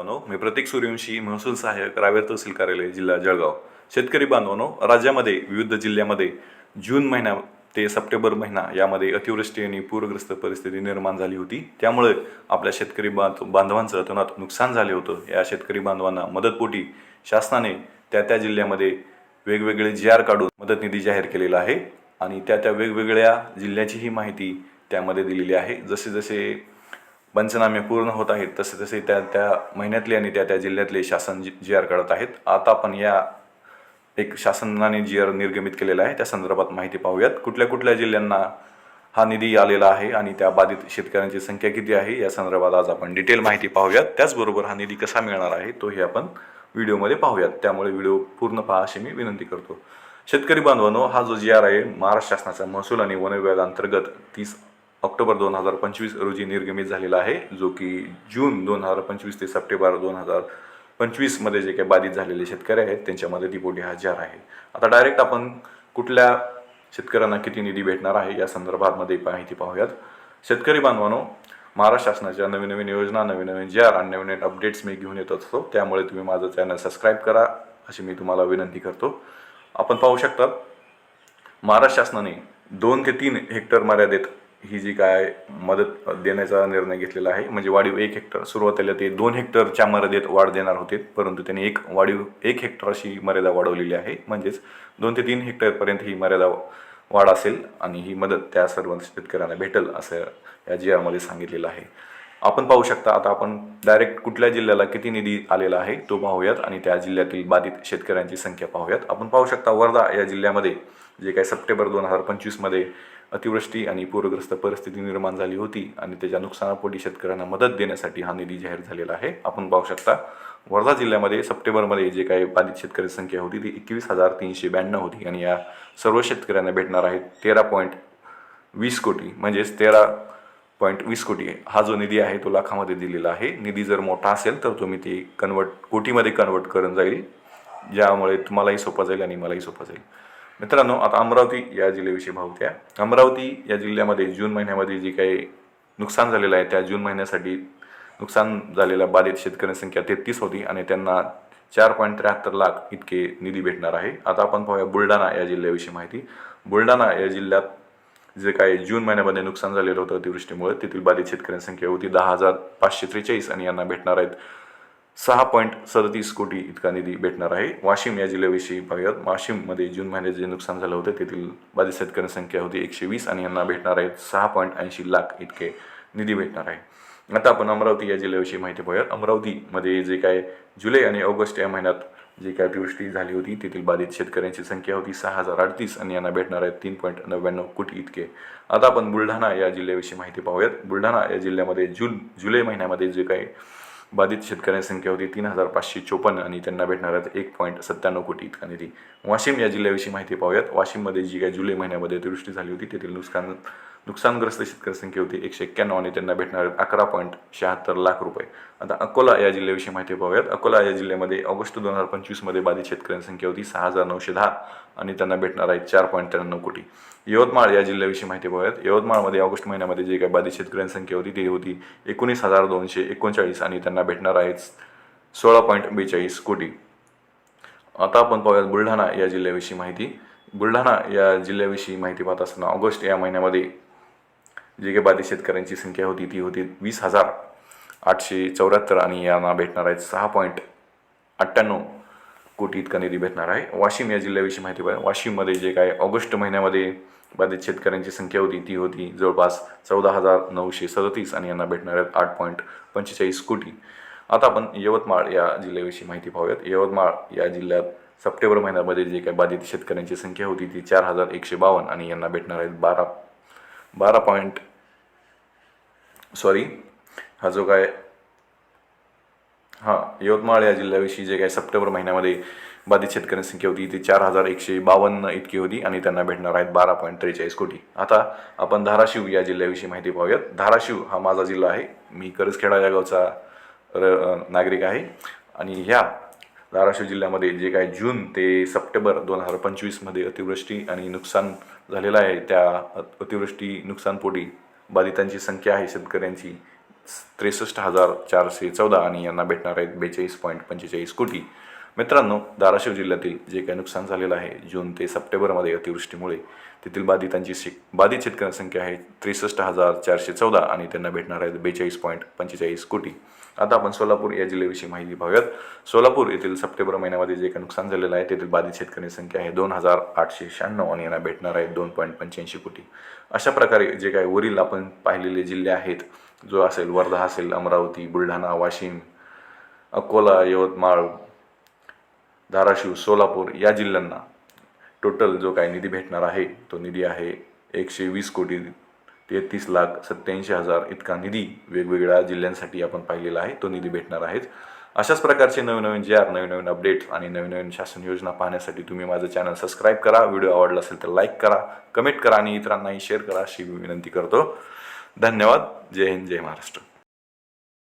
बांधवांनो मी प्रतीक सूर्यवंशी महसूल सहाय्यक रावेर तहसील कार्यालय जिल्हा जळगाव. शेतकरी बांधवांनो राज्यामध्ये विविध जिल्ह्यामध्ये जून महिना ते सप्टेंबर महिना यामध्ये अतिवृष्टी आणि पूरग्रस्त परिस्थिती निर्माण झाली होती. त्यामुळे आपल्या शेतकरी बांध बांधवांचं अतोनात नुकसान झाले होतं. या शेतकरी बांधवांना मदतपोटी शासनाने त्या त्या जिल्ह्यामध्ये वेगवेगळे जी आर काढून मदत निधी जाहीर केलेला आहे आणि त्या त्या वेगवेगळ्या जिल्ह्याचीही माहिती त्यामध्ये दिलेली आहे. जसे जसे पंचनामे पूर्ण होत आहेत तसे तसे त्या त्या महिन्यातले आणि त्या त्या जिल्ह्यातले शासन जी जी आर काढत आहेत. आता आपण या एक शासनाने जी आर निर्गमित केलेला आहे त्या संदर्भात माहिती पाहूयात. कुठल्या कुठल्या जिल्ह्यांना हा निधी आलेला आहे आणि त्या बाधित शेतकऱ्यांची संख्या किती आहे या संदर्भात आज आपण डिटेल माहिती पाहूयात. त्याचबरोबर हा निधी कसा मिळणार आहे तोही आपण व्हिडिओमध्ये पाहूयात. त्यामुळे व्हिडिओ पूर्ण पहा अशी मी विनंती करतो. शेतकरी बांधवांनो हा जो जी आर आहे महाराष्ट्र शासनाचा महसूल आणि वन विभागांतर्गत तीस ऑक्टोबर दोन हजार पंचवीस रोजी निर्गमित झालेला आहे जो की जून दोन हजार पंचवीस ते सप्टेंबर दोन हजार पंचवीसमध्ये जे काही बाधित झालेले शेतकरी आहेत त्यांच्या मदतीपोटी हा जार आहे. आता डायरेक्ट आपण कुठल्या शेतकऱ्यांना किती निधी भेटणार आहे या संदर्भामध्ये माहिती पाहूयात. शेतकरी बांधवांनो महाराष्ट्र शासनाच्या नवीन नवीन योजना नवीन नवीन जी आर आणि नवीन नवीन अपडेट्स मी घेऊन येत असतो त्यामुळे तुम्ही माझं चॅनल सबस्क्राईब करा अशी मी तुम्हाला विनंती करतो. आपण पाहू शकता महाराष्ट्र शासनाने दोन ते तीन हेक्टर मर्यादेत ही जी काय मदत देण्याचा निर्णय घेतलेला आहे म्हणजे वाढीव एक हेक्टर. सुरुवातीला ते दोन हेक्टरच्या मर्यादेत वाढ देणार होते परंतु त्यांनी एक वाढीव एक हेक्टर अशी मर्यादा वाढवलेली आहे. म्हणजेच दोन ते तीन हेक्टरपर्यंत ही मर्यादा वाढ असेल आणि ही मदत त्या सर्व शेतकऱ्यांना भेटेल असं या जी आरमध्ये सांगितलेलं आहे. आपण पाहू शकता आता आपण डायरेक्ट कुठल्या जिल्ह्याला किती निधी आलेला आहे तो पाहूयात आणि त्या जिल्ह्यातील बाधित शेतकऱ्यांची संख्या पाहूयात. आपण पाहू शकता वर्धा या जिल्ह्यामध्ये जे काही सप्टेंबर दोन हजार पंचवीसमध्ये अतिवृष्टी आणि पूरग्रस्त परिस्थिती निर्माण झाली होती आणि त्याच्या नुकसानापोटी शेतकऱ्यांना मदत देण्यासाठी हा निधी जाहीर झालेला आहे. आपण पाहू शकता वर्धा जिल्ह्यामध्ये सप्टेंबरमध्ये जे काही बाधित शेतकरी संख्या होती ती एकवीस हजार तीनशे ब्याण्णव होती आणि या सर्व शेतकऱ्यांना भेटणार आहेत तेरा पॉईंट वीस कोटी म्हणजेच तेरा पॉईंट वीस कोटी. हा जो निधी आहे तो लाखामध्ये दिलेला आहे. निधी जर मोठा असेल तर तुम्ही ती कन्वर्ट कोटीमध्ये कन्वर्ट करून जाईल ज्यामुळे तुम्हालाही सोपं जाईल आणि मलाही सोपं जाईल. मित्रांनो आता अमरावती या जिल्ह्याविषयी भावत्या अमरावती या जिल्ह्यामध्ये जून महिन्यामध्ये जी काही नुकसान झालेलं आहे त्या जून महिन्यासाठी नुकसान झालेल्या बाधित शेतकऱ्यांची संख्या तेहतीस होती आणि त्यांना चार पॉईंट त्र्याहत्तर लाख इतके निधी भेटणार आहे. आता आपण पाहूया बुलढाणा या जिल्ह्याविषयी माहिती. बुलढाणा या जिल्ह्यात जे काही जून महिन्यामध्ये नुकसान झालेलं होतं अतिवृष्टीमुळे तेथील बाधित शेतकऱ्यांची संख्या होती दहा हजार पाचशे त्रेचाळीस आणि यांना भेटणार आहेत सहा पॉईंट सदतीस कोटी इतका निधी भेटणार आहे. वाशिम या जिल्ह्याविषयी पाहूयात. वाशिममध्ये जून महिन्यात जे नुकसान झालं होतं तेथील बाधित शेतकऱ्यांची संख्या होती एकशे वीस आणि यांना भेटणार आहेत सहा पॉईंट ऐंशी लाख इतके निधी भेटणार आहे. आता आपण अमरावती या जिल्ह्याविषयी माहिती पाहूयात. अमरावतीमध्ये जे काय जुलै आणि ऑगस्ट या महिन्यात जी काय अतिवृष्टी झाली होती तेथील बाधित शेतकऱ्यांची संख्या होती सहा हजार अडतीस आणि यांना भेटणार आहेत तीन पॉईंट नव्याण्णव कोटी इतके. आता आपण बुलढाणा या जिल्ह्याविषयी माहिती पाहूयात. बुलढाणा या जिल्ह्यामध्ये जून जुलै महिन्यामध्ये जे काही बाधित शेतकऱ्यांची संख्या होती तीन हजार पाचशे चोपन्न आणि त्यांना भेटणार आहेत एक पॉईंट सत्त्याण्णव कोटी इतका निधी. वाशिम या जिल्ह्याविषयी माहिती पाहूयात. वाशिममध्ये जी काही जुलै महिन्यामध्ये अतिवृष्टी झाली होती तेथील नुकसान नुकसानग्रस्त शेतकरी संख्या होती एकशे एक्क्याण्णव आणि त्यांना भेटणार अकरा पॉईंट शहात्तर लाख रुपये. आता अकोला या जिल्ह्याविषयी माहिती पाहूयात. अकोला या जिल्ह्यामध्ये ऑगस्ट दोन हजार पंचवीसमध्ये बाधित शेतकऱ्यांची संख्या होती सहा हजार नऊशे दहा आणि त्यांना भेटणार आहेत चार पॉईंट त्र्याण्णव कोटी. यवतमाळ या जिल्ह्याविषयी माहिती पाहूयात. यवतमाळमध्ये ऑगस्ट महिन्यामध्ये जे काही बाधित शेतकऱ्यांची संख्या होती ती होती एकोणीस हजार दोनशे एकोणचाळीस आणि त्यांना भेटणार आहेत सोळा पॉईंट बेचाळीस कोटी. आता आपण पाहूयात बुलढाणा या जिल्ह्याविषयी माहिती. बुलढाणा या जिल्ह्याविषयी माहिती पाहत असताना ऑगस्ट या महिन्यामध्ये जे काही बाधित शेतकऱ्यांची संख्या होती ती होती वीस हजार आठशे चौऱ्याहत्तर आणि यांना भेटणार आहेत सहा पॉईंट अठ्ठ्याण्णव कोटी इतका निधी भेटणार आहे. वाशिम या जिल्ह्याविषयी माहिती पाहिजे. वाशिममध्ये जे काय ऑगस्ट महिन्यामध्ये बाधित शेतकऱ्यांची संख्या होती ती होती जवळपास चौदा हजार नऊशे सदतीस आणि यांना भेटणार आहेत आठ पॉईंट पंचेचाळीस कोटी. आता आपण यवतमाळ या जिल्ह्याविषयी माहिती पाहूयात. यवतमाळ या जिल्ह्यात सप्टेंबर महिन्यामध्ये जे काही बाधित शेतकऱ्यांची संख्या होती ती चार हजार एकशे बावन्न आणि यांना भेटणार आहेत बारा बारा पॉईंट सॉरी हा जो काय हां यवतमाळ या जिल्ह्याविषयी जे काय सप्टेंबर महिन्यामध्ये बाधित शेतकऱ्यांची संख्या होती ती चार हजार एकशे बावन्न इतकी होती आणि त्यांना भेटणार आहेत बारा पॉईंट त्रेचाळीस कोटी. आता आपण धाराशिव या जिल्ह्याविषयी माहिती पाहूयात. धाराशिव हा माझा जिल्हा आहे. मी करसखेडा या गावचा र नागरिक आहे. आणि ह्या धाराशिव जिल्ह्यामध्ये जे काय जून ते सप्टेंबर दोन हजार पंचवीसमध्ये अतिवृष्टी आणि नुकसान झालेलं आहे त्या अतिवृष्टी नुकसानपोटी बाधितांची संख्या आहे शेतकऱ्यांची त्रेसष्ट हजार चारशे चौदा आणि यांना भेटणार आहेत बेचाळीस पॉईंट पंचेचाळीस कोटी. मित्रांनो धाराशिव जिल्ह्यातील जे काही नुकसान झालेलं आहे जून ते सप्टेंबरमध्ये अतिवृष्टीमुळे तेथील बाधितांची शे बाधित शेतकऱ्यांची संख्या आहे त्रेसष्ट हजार चारशे चौदा आणि त्यांना भेटणार आहेत बेचाळीस पॉईंट पंचेचाळीस कोटी. आता आपण सोलापूर या जिल्ह्याविषयी माहिती पाहूयात. सोलापूर येथील सप्टेंबर महिन्यामध्ये जे काही नुकसान झालेलं आहे तेथील बाधित शेतकऱ्यांची संख्या आहे दोन हजार आठशे शहाण्णव आणि यांना भेटणार आहेत दोन पॉईंट पंच्याऐंशी कोटी. अशा प्रकारे जे काही वरील आपण पाहिलेले जिल्हे आहेत जो असेल वर्धा असेल अमरावती बुलढाणा वाशिम अकोला यवतमाळ धाराशिव सोलापूर या जिल्ह्यांना टोटल जो काही निधी भेटणार आहे तो निधी आहे एकशे वीस कोटी तेहतीस लाख सत्याऐंशी हजार इतका निधी वेगवेगळ्या जिल्ह्यांसाठी आपण पाहिलेला आहे तो निधी भेटणार आहेच. अशाच प्रकारचे नवीन नवीन जे आर नवीन नवीन अपडेट्स आणि नवीन नवीन शासन योजना पाहण्यासाठी तुम्ही माझं चॅनल सबस्क्राईब करा. व्हिडिओ आवडला असेल तर लाईक करा कमेंट करा आणि इतरांनाही शेअर करा अशी विनंती करतो. धन्यवाद. जय हिंद जय महाराष्ट्र.